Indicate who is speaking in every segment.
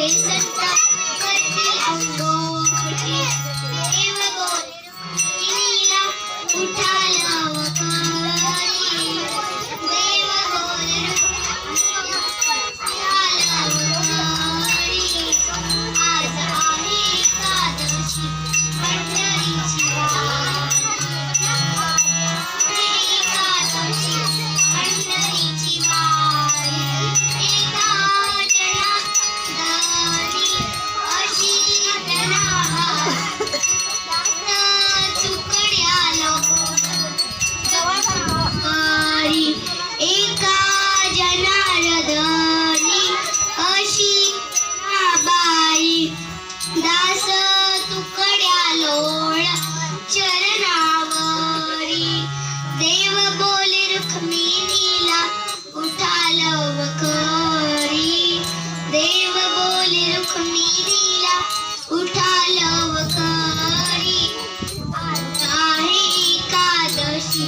Speaker 1: Jason. जखमीला उठाल वकरी देव बोले रुक्मिणीला उठाल वकरी आता हे एकादशी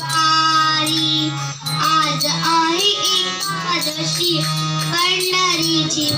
Speaker 1: वारी आज आहे एकादशी पंढरीची